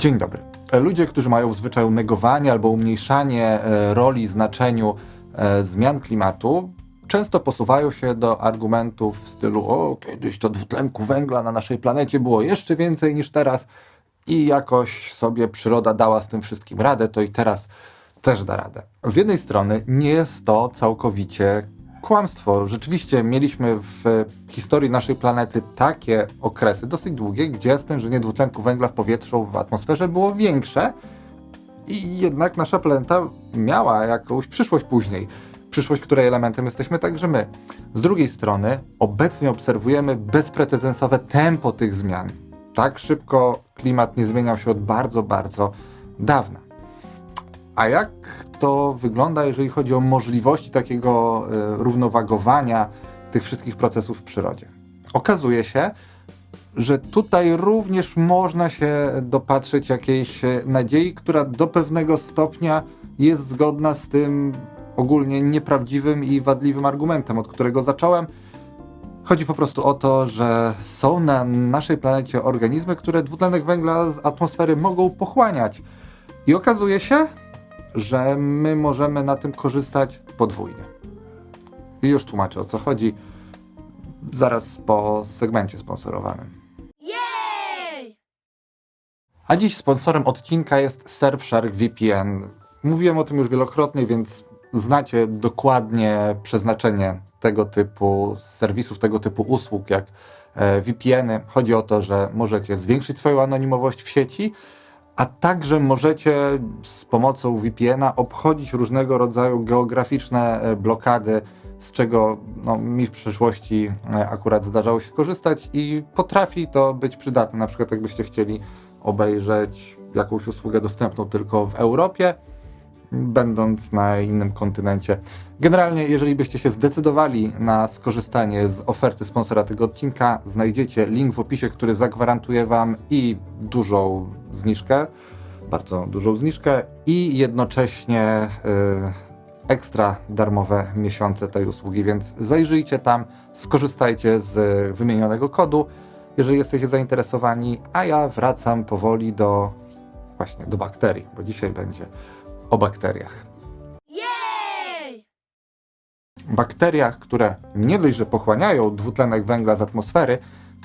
Dzień dobry. E, Ludzie, którzy mają w zwyczaju negowanie albo umniejszanie e, roli, znaczeniu e, zmian klimatu, często posuwają się do argumentów w stylu: O, kiedyś to dwutlenku węgla na naszej planecie było jeszcze więcej niż teraz, i jakoś sobie przyroda dała z tym wszystkim radę, to i teraz też da radę. Z jednej strony nie jest to całkowicie kłamstwo. Rzeczywiście mieliśmy w historii naszej planety takie okresy, dosyć długie, gdzie stężenie dwutlenku węgla w powietrzu, w atmosferze było większe i jednak nasza planeta miała jakąś przyszłość później. Przyszłość, której elementem jesteśmy także my. Z drugiej strony, obecnie obserwujemy bezprecedensowe tempo tych zmian. Tak szybko klimat nie zmieniał się od bardzo, bardzo dawna. A jak to wygląda, jeżeli chodzi o możliwości takiego e, równowagowania tych wszystkich procesów w przyrodzie? Okazuje się, że tutaj również można się dopatrzeć jakiejś e, nadziei, która do pewnego stopnia jest zgodna z tym ogólnie nieprawdziwym i wadliwym argumentem, od którego zacząłem. Chodzi po prostu o to, że są na naszej planecie organizmy, które dwutlenek węgla z atmosfery mogą pochłaniać. I okazuje się, że my możemy na tym korzystać podwójnie. I już tłumaczę o co chodzi zaraz po segmencie sponsorowanym. Jej! A dziś sponsorem odcinka jest Surfshark VPN. Mówiłem o tym już wielokrotnie, więc znacie dokładnie przeznaczenie tego typu serwisów, tego typu usług jak e, VPN-y. Chodzi o to, że możecie zwiększyć swoją anonimowość w sieci, a także możecie z pomocą VPN-a obchodzić różnego rodzaju geograficzne e, blokady, z czego no, mi w przeszłości e, akurat zdarzało się korzystać i potrafi to być przydatne. Na przykład jakbyście chcieli obejrzeć jakąś usługę dostępną tylko w Europie, będąc na innym kontynencie. Generalnie, jeżeli byście się zdecydowali na skorzystanie z oferty sponsora tego odcinka, znajdziecie link w opisie, który zagwarantuje Wam i dużą zniżkę, bardzo dużą zniżkę i jednocześnie y, ekstra darmowe miesiące tej usługi, więc zajrzyjcie tam, skorzystajcie z wymienionego kodu, jeżeli jesteście zainteresowani, a ja wracam powoli do właśnie do bakterii, bo dzisiaj będzie o bakteriach. Bakteriach, które nie dość, że pochłaniają dwutlenek węgla z atmosfery,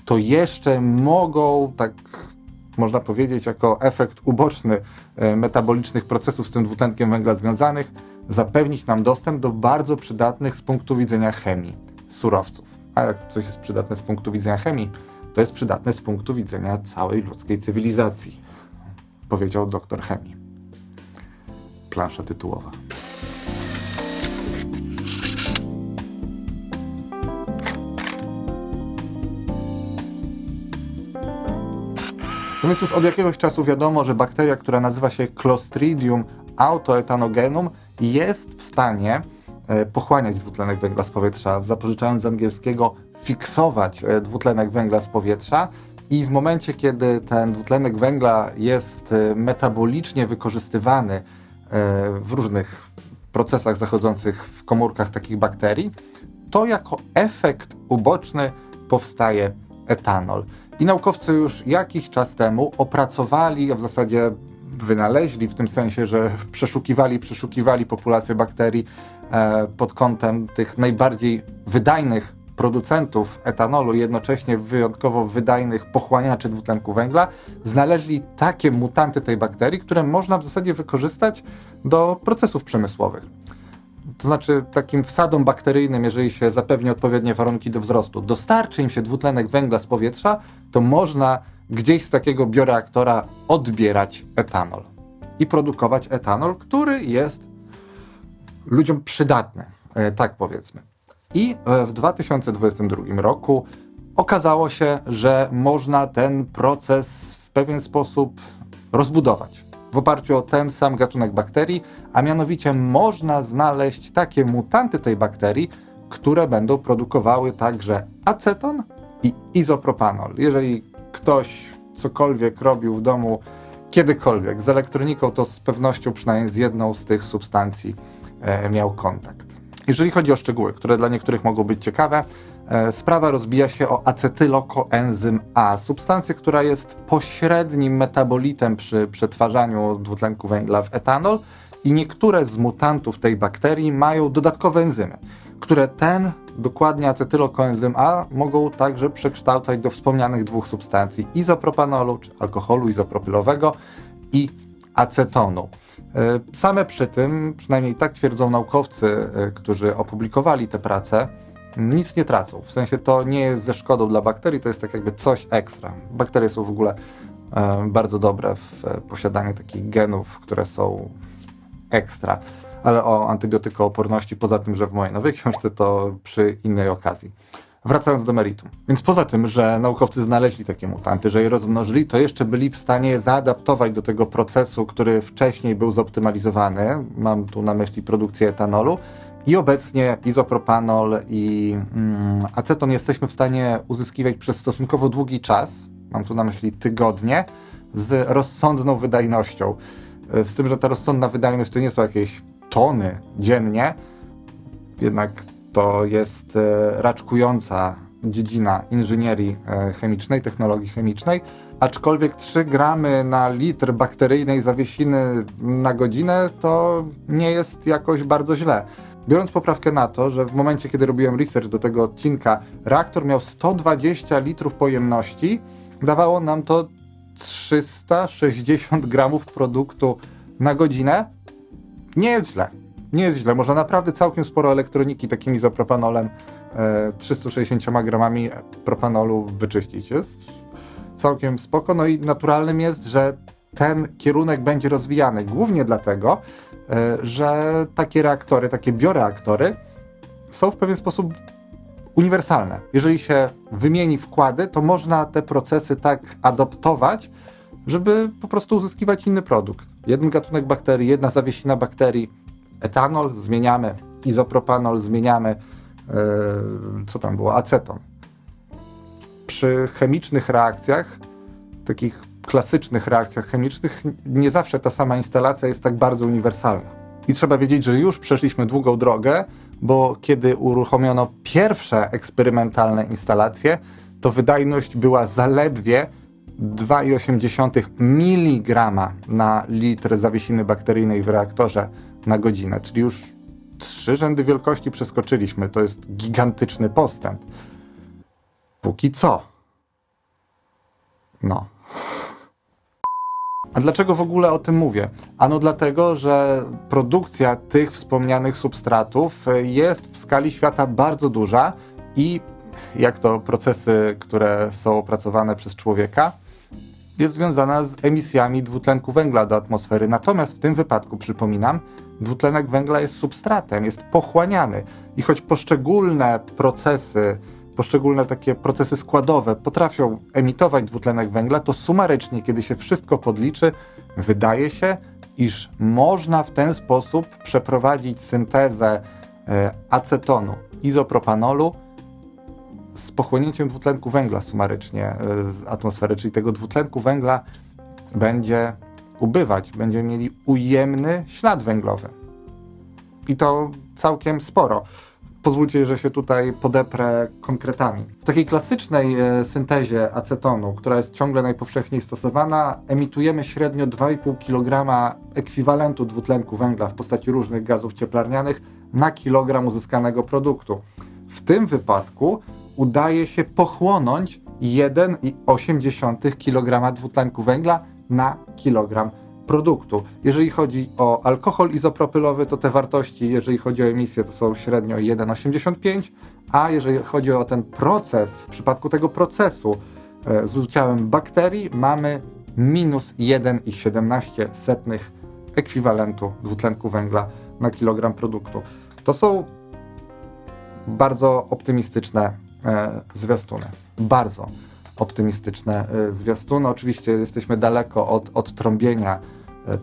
to jeszcze mogą, tak można powiedzieć, jako efekt uboczny e, metabolicznych procesów z tym dwutlenkiem węgla związanych, zapewnić nam dostęp do bardzo przydatnych z punktu widzenia chemii surowców. A jak coś jest przydatne z punktu widzenia chemii, to jest przydatne z punktu widzenia całej ludzkiej cywilizacji, powiedział doktor chemii. Plansza tytułowa. No już od jakiegoś czasu wiadomo, że bakteria, która nazywa się Clostridium autoetanogenum, jest w stanie e, pochłaniać dwutlenek węgla z powietrza, zapożyczając z angielskiego fiksować e, dwutlenek węgla z powietrza i w momencie, kiedy ten dwutlenek węgla jest e, metabolicznie wykorzystywany w różnych procesach zachodzących w komórkach takich bakterii, to jako efekt uboczny powstaje etanol. I naukowcy już jakiś czas temu opracowali, a w zasadzie wynaleźli w tym sensie, że przeszukiwali, przeszukiwali populację bakterii e, pod kątem tych najbardziej wydajnych producentów etanolu jednocześnie wyjątkowo wydajnych pochłaniaczy dwutlenku węgla, znaleźli takie mutanty tej bakterii, które można w zasadzie wykorzystać do procesów przemysłowych. To znaczy takim wsadom bakteryjnym, jeżeli się zapewni odpowiednie warunki do wzrostu, dostarczy im się dwutlenek węgla z powietrza, to można gdzieś z takiego bioreaktora odbierać etanol i produkować etanol, który jest ludziom przydatny, e, tak powiedzmy. I e, w 2022 roku okazało się, że można ten proces w pewien sposób rozbudować w oparciu o ten sam gatunek bakterii, a mianowicie można znaleźć takie mutanty tej bakterii, które będą produkowały także aceton i izopropanol. Jeżeli ktoś cokolwiek robił w domu kiedykolwiek z elektroniką, to z pewnością przynajmniej z jedną z tych substancji e, miał kontakt. Jeżeli chodzi o szczegóły, które dla niektórych mogą być ciekawe, Sprawa rozbija się o acetylokoenzym A, substancję, która jest pośrednim metabolitem przy przetwarzaniu dwutlenku węgla w etanol i niektóre z mutantów tej bakterii mają dodatkowe enzymy, które ten, dokładnie acetylokoenzym A, mogą także przekształcać do wspomnianych dwóch substancji izopropanolu, czy alkoholu izopropylowego i acetonu. E, Same przy tym, przynajmniej tak twierdzą naukowcy, e, którzy opublikowali te prace, nic nie tracą. W sensie to nie jest ze szkodą dla bakterii, to jest tak jakby coś ekstra. Bakterie są w ogóle e, bardzo dobre w e, posiadaniu takich genów, które są ekstra. Ale o antybiotykooporności, poza tym, że w mojej nowej książce, to przy innej okazji. Wracając do meritum. Więc poza tym, że naukowcy znaleźli takie mutanty, że je rozmnożyli, to jeszcze byli w stanie zaadaptować do tego procesu, który wcześniej był zoptymalizowany. Mam tu na myśli produkcję etanolu. I obecnie izopropanol i mm, aceton jesteśmy w stanie uzyskiwać przez stosunkowo długi czas, mam tu na myśli tygodnie, z rozsądną wydajnością. E, Z tym, że ta rozsądna wydajność to nie są jakieś tony dziennie, jednak to jest e, raczkująca dziedzina inżynierii e, chemicznej, technologii chemicznej, aczkolwiek 3 gramy na litr bakteryjnej zawiesiny na godzinę to nie jest jakoś bardzo źle. Biorąc poprawkę na to, że w momencie, kiedy robiłem research do tego odcinka, reaktor miał 120 litrów pojemności, dawało nam to 360 gramów produktu na godzinę. Nie jest źle. Nie jest źle. Można naprawdę całkiem sporo elektroniki takim izopropanolem, e, 360 gramami propanolu wyczyścić. Jest całkiem spoko. No i naturalnym jest, że ten kierunek będzie rozwijany. Głównie dlatego, że takie reaktory, takie bioreaktory są w pewien sposób uniwersalne. Jeżeli się wymieni wkłady, to można te procesy tak adoptować, żeby po prostu uzyskiwać inny produkt. Jeden gatunek bakterii, jedna zawiesina bakterii, etanol zmieniamy, izopropanol zmieniamy, yy, co tam było, aceton. Przy chemicznych reakcjach, takich klasycznych reakcjach chemicznych, nie zawsze ta sama instalacja jest tak bardzo uniwersalna. I trzeba wiedzieć, że już przeszliśmy długą drogę, bo kiedy uruchomiono pierwsze eksperymentalne instalacje, to wydajność była zaledwie 2,8 mg na litr zawiesiny bakteryjnej w reaktorze na godzinę, czyli już trzy rzędy wielkości przeskoczyliśmy. To jest gigantyczny postęp. Póki co. No. A dlaczego w ogóle o tym mówię? Ano dlatego, że produkcja tych wspomnianych substratów e, jest w skali świata bardzo duża i jak to procesy, które są opracowane przez człowieka, jest związana z emisjami dwutlenku węgla do atmosfery. Natomiast w tym wypadku, przypominam, dwutlenek węgla jest substratem, jest pochłaniany i choć poszczególne procesy, poszczególne takie procesy składowe potrafią emitować dwutlenek węgla, to sumarycznie, kiedy się wszystko podliczy, wydaje się, iż można w ten sposób przeprowadzić syntezę e, acetonu, izopropanolu z pochłonięciem dwutlenku węgla sumarycznie e, z atmosfery, czyli tego dwutlenku węgla będzie ubywać, będziemy mieli ujemny ślad węglowy. I to całkiem sporo. Pozwólcie, że się tutaj podeprę konkretami. W takiej klasycznej e, syntezie acetonu, która jest ciągle najpowszechniej stosowana, emitujemy średnio 2,5 kg ekwiwalentu dwutlenku węgla w postaci różnych gazów cieplarnianych na kilogram uzyskanego produktu. W tym wypadku udaje się pochłonąć 1,8 kg dwutlenku węgla na kilogram produktu. Jeżeli chodzi o alkohol izopropylowy, to te wartości, jeżeli chodzi o emisję, to są średnio 1,85, a jeżeli chodzi o ten proces, w przypadku tego procesu e, z udziałem bakterii, mamy minus 1,17 ekwiwalentu dwutlenku węgla na kilogram produktu. To są bardzo optymistyczne e, zwiastuny. Bardzo optymistyczne e, zwiastuny. Oczywiście jesteśmy daleko od, od trąbienia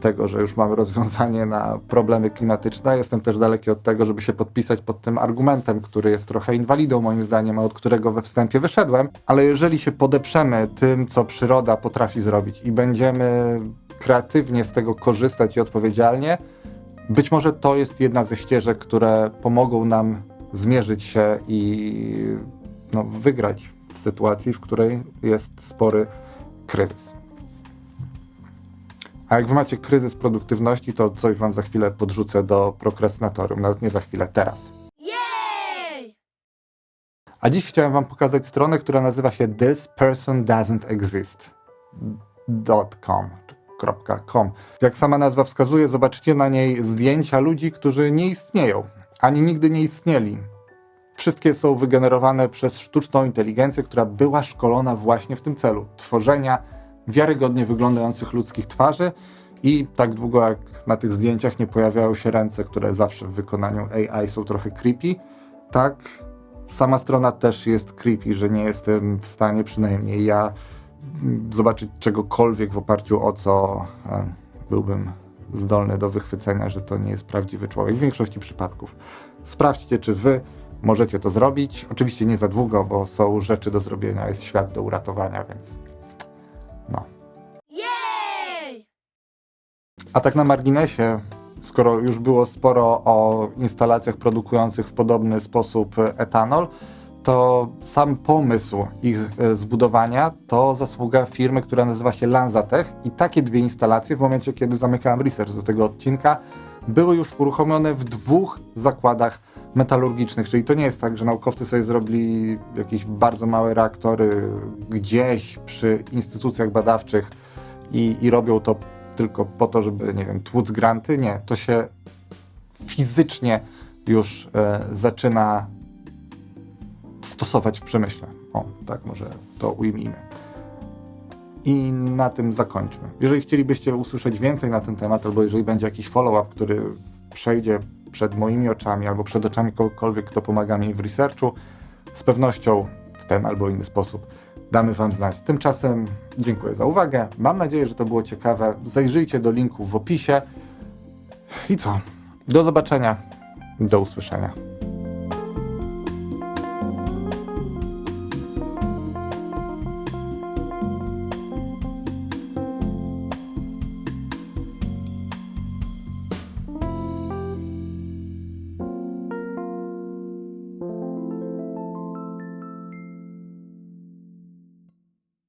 tego, że już mamy rozwiązanie na problemy klimatyczne. Jestem też daleki od tego, żeby się podpisać pod tym argumentem, który jest trochę inwalidą moim zdaniem, a od którego we wstępie wyszedłem. Ale jeżeli się podeprzemy tym, co przyroda potrafi zrobić i będziemy kreatywnie z tego korzystać i odpowiedzialnie, być może to jest jedna ze ścieżek, które pomogą nam zmierzyć się i no, wygrać w sytuacji, w której jest spory kryzys. A jak wy macie kryzys produktywności, to coś wam za chwilę podrzucę do prokrastynatorium, nawet nie za chwilę, teraz. Yay! A dziś chciałem wam pokazać stronę, która nazywa się This Person Doesn't Exist. .com. .com. Jak sama nazwa wskazuje, zobaczycie na niej zdjęcia ludzi, którzy nie istnieją, ani nigdy nie istnieli. Wszystkie są wygenerowane przez sztuczną inteligencję, która była szkolona właśnie w tym celu tworzenia wiarygodnie wyglądających ludzkich twarzy. I tak długo jak na tych zdjęciach nie pojawiają się ręce, które zawsze w wykonaniu AI są trochę creepy, tak sama strona też jest creepy, że nie jestem w stanie przynajmniej ja mm, zobaczyć czegokolwiek w oparciu o co e, byłbym zdolny do wychwycenia, że to nie jest prawdziwy człowiek w większości przypadków. Sprawdźcie, czy wy możecie to zrobić. Oczywiście nie za długo, bo są rzeczy do zrobienia, jest świat do uratowania, więc A tak na marginesie, skoro już było sporo o instalacjach produkujących w podobny sposób etanol, to sam pomysł ich e, zbudowania to zasługa firmy, która nazywa się Lanzatech. I takie dwie instalacje w momencie, kiedy zamykałem research do tego odcinka, były już uruchomione w dwóch zakładach metalurgicznych, czyli to nie jest tak, że naukowcy sobie zrobili jakieś bardzo małe reaktory gdzieś przy instytucjach badawczych i, i robią to tylko po to, żeby, nie wiem, tłuc granty. Nie, to się fizycznie już e, zaczyna stosować w przemyśle. O, tak może to ujmijmy. I na tym zakończmy. Jeżeli chcielibyście usłyszeć więcej na ten temat, albo jeżeli będzie jakiś follow-up, który przejdzie przed moimi oczami, albo przed oczami kogokolwiek, kto pomaga mi w researchu, z pewnością w ten albo inny sposób damy Wam znać. Tymczasem dziękuję za uwagę. Mam nadzieję, że to było ciekawe. Zajrzyjcie do linku w opisie. I co? Do zobaczenia. Do usłyszenia.